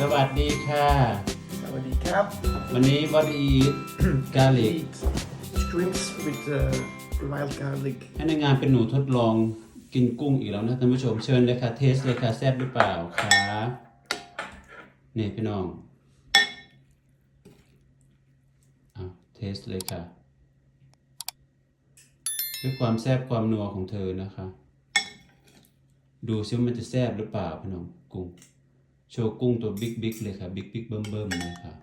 สวัสดีค่ะ สวัสดีครับ วันนี้บอดีกาลิก Eat shrimps with uh, wild garlic ให้ในงานเป็นหนูทดลองกินกุ้งอีกแล้วนะท่านผู้ชมเชิญเลยค่ะเทสเลยค่ะแซ่บหรือเปล่าคะนี่พี่น้องเอาเทสเลยค่ะด้วยความแซ่บความนัวของเธอนะคะ ดูซิว่ามันจะแซ่บหรือเปล่าพี่น้องกุ้ง โชว์กุ้งตัวบิ๊กบิ๊กเลยค่ะ บิ๊กบิ๊กเบิ่มเบิ่มเลยค่ะ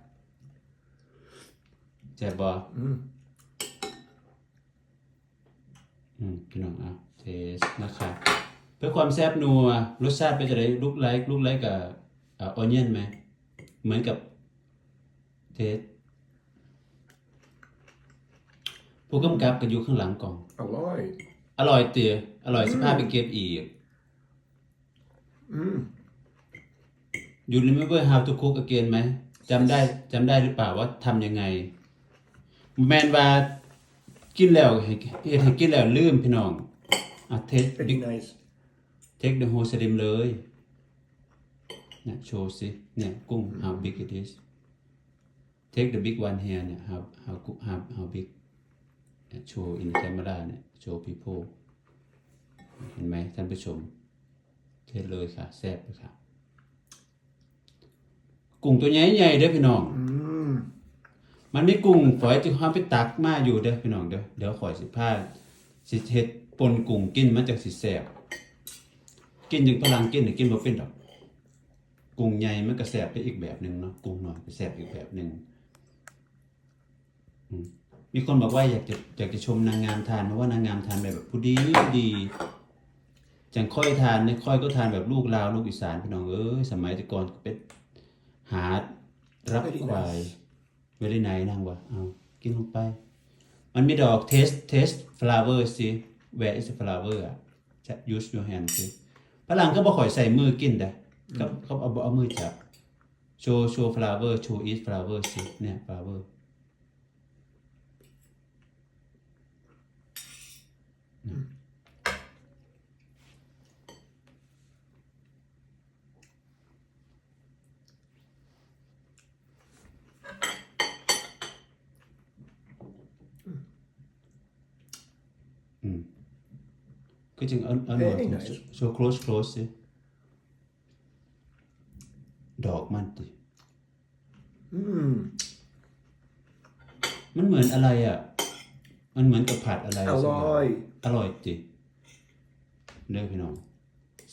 แซ่บบ่ Mm. อืมพี่น้องอะเทสนะคะเพื่อความแซ่บนัวรสชาติเป็นจะได้ลุกไลค์ลุกไลค์กับอ่าออนเนียนไหม เหมือนกับเทสผู้กำกับก็อยู่ข้างหลังกล่อง Alloy. อร่อยเตี๋ยอร่อยสภาพไปเก็บอีก Mm. You remember how to cook again ไหมจำได้จำได้หรือเปล่าว่าทำยังไง แมนว่ากินแล้วให้เฮ็ดให้กินแล้วลืมพี่น้องอะเทส Very nice. เทคเดอะโฮสลิมเลยเนี่ยโชว์สิเนี่ยกุ้ง how big it is take the big one here เนี่ย how how cook how how big เนี่ยโชว์ in camera เนี่ยโชว์ people เห็นไหมท่านผู้ชมเทสเลยค่ะแซ่บเลยค่ะ กุ้งตัวใหญ่ๆเด้อพี่น้อง Mm. มันมีกุ้งฝอยที่ความไปตักมาอยู่เด้อพี่น้องเด้อเดี๋ยวขอยสิพาสิเฮ็ดปนกุ้งกินมันจังสิแซ่บกินจังพลังกินนี่กินบ่เป็นดอก กุ้งใหญ่มันก็แซ่บไปอีกแบบหนึงเนาะกุ้งน้อยก็แซ่บอีกแบบหนึงอืมมีคนบอกว่าอยากจะอยากจะชมนางงามทานเพราะว่านางงามทานแบบผู้ดีดีจังค่อยทานเนี่ยค่อยก็ทานแบบลูกลาวลูกอีสานพี่น้องเอ้ยสมัยแต่ก่อนก็เป็น หารับ Very ควาย nice. เวลี่ไนนางวะเอากินลงไป มันมีดอกเทสเทส flower สิ where is the flower อะจะ use your hand สิฝรั่งก็บ่ค่อยใส่มือกินเด้อเขาเขาเอาเอามือจับโชว์โชว์ flower โชว์ eat flower สิเนี่ย flower อืม ก็จึงเอาเอาหน่อย Very nice โชว์ close close สิดอกมันติ Mm. มันเหมือนอะไรอะ มันเหมือนกับผัดอะไรสักอย่าง Alloy. อร่อยจิเด้อพี่น้อง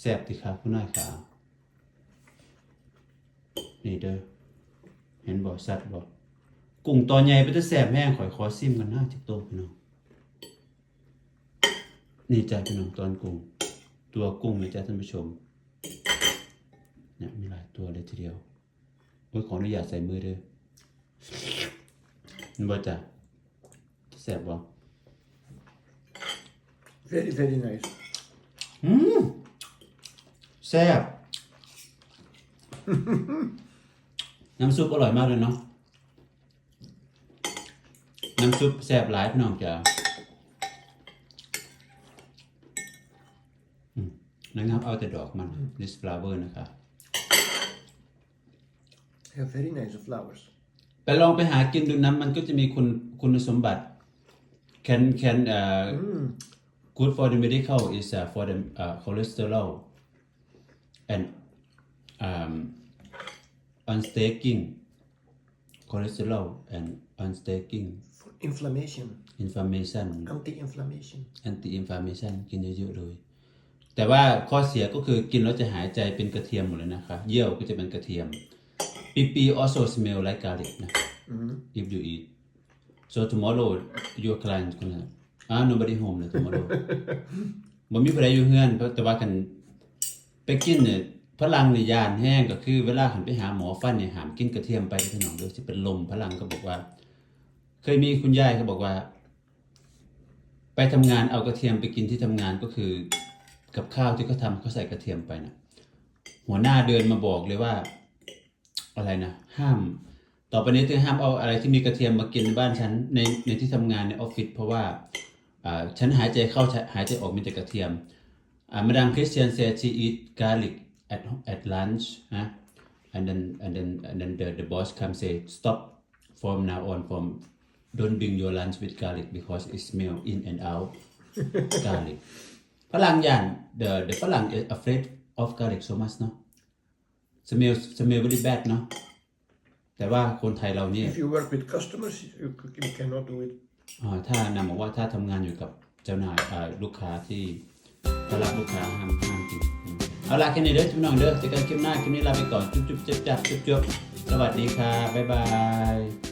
แซ่บติครับคุณนายขานี่เด้อ เห็นบ่สัตว์บ่กุ้งตอนใหญ่เป็นจะแซ่บแห้งข่อยขอซิมกันหน้าจิกโตพี่น้อง นี่จ้ะพี่น้องตอนกุ้ง ตัวกุ้งเลยจ้ะท่านผู้ชมเนี่ยมีหลายตัวเลยทีเดียวโอ้ยขออนุญาตใส่มือเด้อนี่บ่จ้ะแซ่บบ่ Very, very nice. อืมแซ่บ น้ำซุปอร่อยมากเลยเนาะ น้ำซุปแซ่บหลายพี่น้องจ๋าอืม นะครับเอาแต่ดอกมัน this flower นะครับ Have very nice flowers. ไปลองไปหากินดูน้ำมันก็จะมีคุณคุณสมบัติ can can uh, good for the medical is uh, for the uh, cholesterol and um, unstaking cholesterol and unstaking For inflammation. inflammation Anti-inflammation. anti inflammation กินเยอะๆเลย แต่ว่าข้อเสียก็คือกินแล้วจะหายใจเป็นกระเทียมหมดเลยนะคะ เยี่ยวก็จะเป็นกระเทียมปีปี also smell like garlic นะ if you eat so tomorrow your client คนละอ่า nobody home เลย tomorrow บ่มีผู้ใดอยู่เฮือนเพราะแต่ว่ากันไปกินเนี่ยพลังในยานแห้งก็คือเวลาหันไปหาหมอฟันเนี่ยหามกินกระเทียมไปพี่น้องเด้อสิเป็นลมพลังก็บอกว่า เคยมีคุณยายเขาบอกว่า ไปทำงานเอากระเทียมไปกินที่ทำงานก็คือ กับข้าวที่เขาทำเขาใส่กระเทียมไปนะหัวหน้าเดินมาบอกเลยว่า อะไรนะห้าม ต่อไปนี้ต้องห้ามเอาอะไรที่มีกระเทียมมากินในบ้านฉันในในที่ทำงานในออฟฟิศเพราะว่าฉันหายใจเข้าหายใจออกมีแต่กระเทียมอ่ามาดามคริสเตียน said she eat garlic at at lunch นะ and then and then and then the the boss come say stop from now on from don't bring your lunch with garlic because it smell in and out garlic ฝรั่งย่าน the the ฝรั่ง is afraid of garlic so much เนาะ smell smell very bad เนาะแต่ว่าคนไทยเราเนี่ย If you work with customers, you, c- you cannot do it. อ่าถ้านำบอกว่าถ้าทำงานอยู่กับเจ้านายอ่าลูกค้าที่ถ้ารับลูกค้าห้ามห้ามกินอืมเอาละแค่นี้เด้อพี่น้องเด้อเจอกันคลิปหน้าคลิปนี้ลาไปก่อนจุ๊บจุ๊บจับจับจุ๊บจุ๊บสวัสดีค่ะบ๊ายบาย